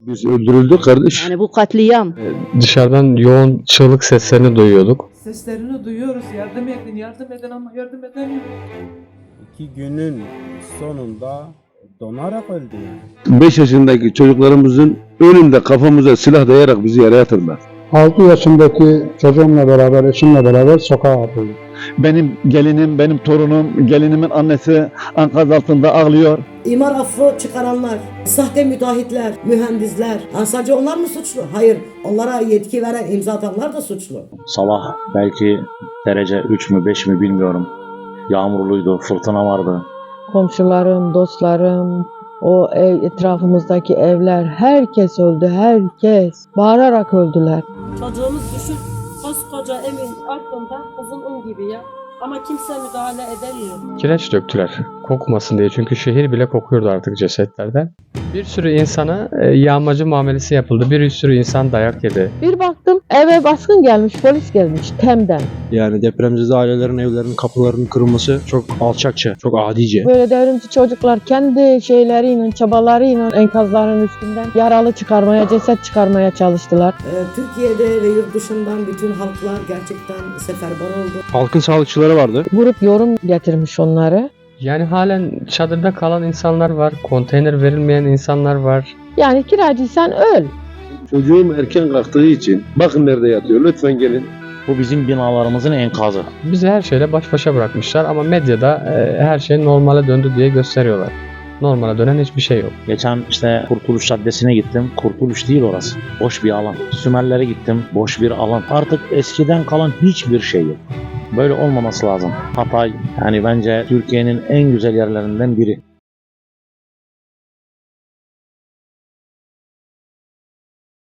Biz öldürüldük kardeş. Yani bu katliam. Dışarıdan yoğun çığlık seslerini duyuyorduk. Seslerini duyuyoruz. Yardım edin, yardım edin ama yardım edemiyor. İki günün sonunda donarak öldü yani. 5 yaşındaki çocuklarımızın önünde kafamıza silah dayayarak bizi yere yatırdılar. 6 yaşındaki çocuğumla beraber, eşimle beraber sokağa atıldık. Benim gelinim, benim torunum, gelinimin annesi enkaz altında ağlıyor. İmar affı çıkaranlar, sahte müteahhitler, mühendisler. Ha, sadece onlar mı suçlu? Hayır. Onlara yetki veren, imza atanlar da suçlu. Sabah belki derece 3 mü 5 mi bilmiyorum. Yağmurluydu, fırtına vardı. komşularım, dostlarım, o ev etrafımızdaki evler, herkes öldü, herkes. Bağırarak öldüler. Çocuğumuz düşün koskoca evin altında kızın un gibi ya. Ama kimse müdahale edemiyor. Kireç döktüler. Kokmasın diye çünkü şehir bile kokuyordu artık cesetlerden. Bir sürü insana e, yağmacı muamelesi yapıldı. Bir sürü insan dayak yedi. Bir baktım eve baskın gelmiş, polis gelmiş Tem'den. Yani depremzede ailelerin evlerinin kapılarının kırılması çok alçakça, çok adice. Böyle devrimci çocuklar kendi şeyleriyle, çabalarıyla enkazların üstünden yaralı çıkarmaya, ceset çıkarmaya çalıştılar. Ee, Türkiye'de ve yurt dışından bütün halklar gerçekten seferber oldu. Halkın sağlıkçıları vardı. Vurup yorum getirmiş onları. Yani halen çadırda kalan insanlar var. Konteyner verilmeyen insanlar var. Yani kiracıysan öl. Çocuğum erken kalktığı için bakın nerede yatıyor lütfen gelin. Bu bizim binalarımızın enkazı. Bizi her şeyle baş başa bırakmışlar ama medyada e, her şey normale döndü diye gösteriyorlar. Normale dönen hiçbir şey yok. Geçen işte Kurtuluş Caddesi'ne gittim. Kurtuluş değil orası. Boş bir alan. Sümerlere gittim. Boş bir alan. Artık eskiden kalan hiçbir şey yok. Böyle olmaması lazım. Hatay yani bence Türkiye'nin en güzel yerlerinden biri.